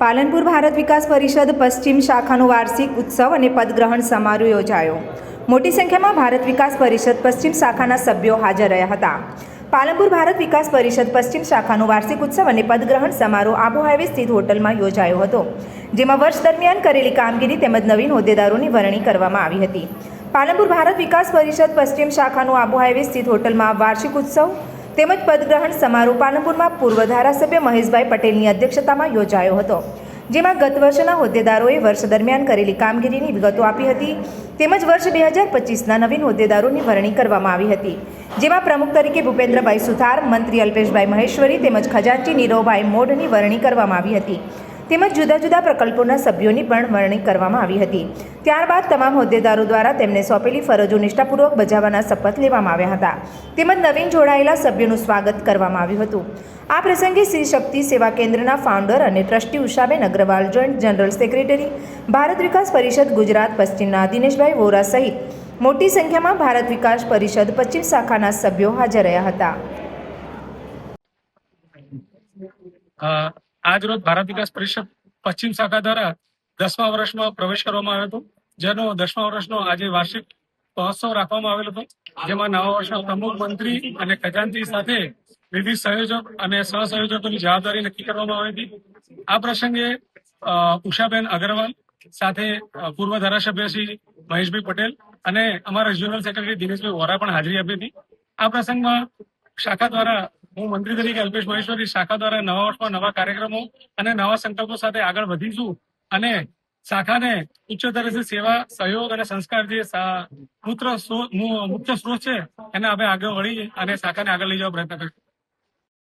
પાલનપુર ભારત વિકાસ પરિષદ પશ્ચિમ શાખાનો વાર્ષિક ઉત્સવ અને પદગ્રહણ સમારોહ યોજાયો. મોટી સંખ્યામાં ભારત વિકાસ પરિષદ પશ્ચિમ શાખાના સભ્યો હાજર રહ્યા હતા. પાલનપુર ભારત વિકાસ પરિષદ પશ્ચિમ શાખાનો વાર્ષિક ઉત્સવ અને પદગ્રહણ સમારોહ આબુ હાઈવે સ્થિત હોટલમાં યોજાયો હતો, જેમાં વર્ષ દરમિયાન કરેલી કામગીરી તેમજ નવીન હોદ્દેદારોની વરણી કરવામાં આવી હતી. પાલનપુર ભારત વિકાસ પરિષદ પશ્ચિમ શાખાનો આબુ હાઈવે સ્થિત હોટલમાં વાર્ષિક ઉત્સવ તેમજ પદગ્રહણ સમારોહ પાલનપુરમાં પૂર્વ ધારાસભ્ય મહેશભાઈ પટેલની અધ્યક્ષતામાં યોજાયો હતો, જેમાં ગત વર્ષના હોદ્દેદારોએ વર્ષ દરમિયાન કરેલી કામગીરીની વિગતો આપી હતી, તેમજ વર્ષ બે હજાર પચીસના નવીન હોદ્દેદારોની વરણી કરવામાં આવી હતી, જેમાં પ્રમુખ તરીકે ભૂપેન્દ્રભાઈ સુથાર, મંત્રી અલ્પેશભાઈ મહેશ્વરી તેમજ ખજાનચી નીરવભાઈ મોઢની વરણી કરવામાં આવી હતી. તેમજ જુદા જુદા પ્રકલ્પોના સભ્યોની પણ વરણી કરવામાં આવી હતી. ત્યારબાદ તમામ હોદ્દેદારો દ્વારા તેમને સોંપેલી ફરજો નિષ્ઠાપૂર્વક બજાવવાના શપથ લેવામાં આવ્યા હતા. તેમજ નવીન જોડાયેલા સભ્યોનું સ્વાગત કરવામાં આવ્યું હતું. આ પ્રસંગે શ્રી શક્તિ સેવા કેન્દ્રના ફાઉન્ડર અને trustee Ushaben Agarwal joint general secretary Bharat Vikas Parishad Gujarat, પશ્ચિમના દિનેશભાઈ વોરા સહિત મોટી સંખ્યામાં ભારત વિકાસ પરિષદ પશ્ચિમ શાખાના સભ્યો હાજર રહ્યા હતા. અ, આજ રોજ ભારત વિકાસ પરિષદ પશ્ચિમ શાખા દ્વારા દસમા વર્ષમાં પ્રવેશ કરવામાં આવ્યો હતો. જેનો દસમા વર્ષનો આજે વાર્ષિક મહોત્સવ રાખવામાં આવેલો હતો. જેમાં નવા વર્ષના પ્રમુખ મંત્રી અને ખજાનજી સાથે વિવિધ સંયોજક અને સહસંયોજકોની જવાબદારી નક્કી કરવામાં આવી હતી. આ પ્રસંગે ઉષાબેન અગ્રવાલ સાથે પૂર્વ ધારાસભ્ય શ્રી મહેશભાઈ પટેલ અને અમારા રિજનલ સેક્રેટરી દિનેશભાઈ વોરા પણ હાજરી આપી હતી. આ પ્રસંગમાં શાખા દ્વારા હું મંત્રી તરીકે અલ્પેશ મહેશ્વરી, શાખા દ્વારા નવા વર્ષમાં નવા કાર્યક્રમો અને નવા સંકલ્પો સાથે આગળ વધીશું અને શાખાને ઉચ્ચતર સેવા, સહયોગ અને સંસ્કાર જે મુખ્ય સ્ત્રોત છે, એને અમે આગળ વળી અને શાખાને આગળ લઈ જવા પ્રયત્ન કરીશું.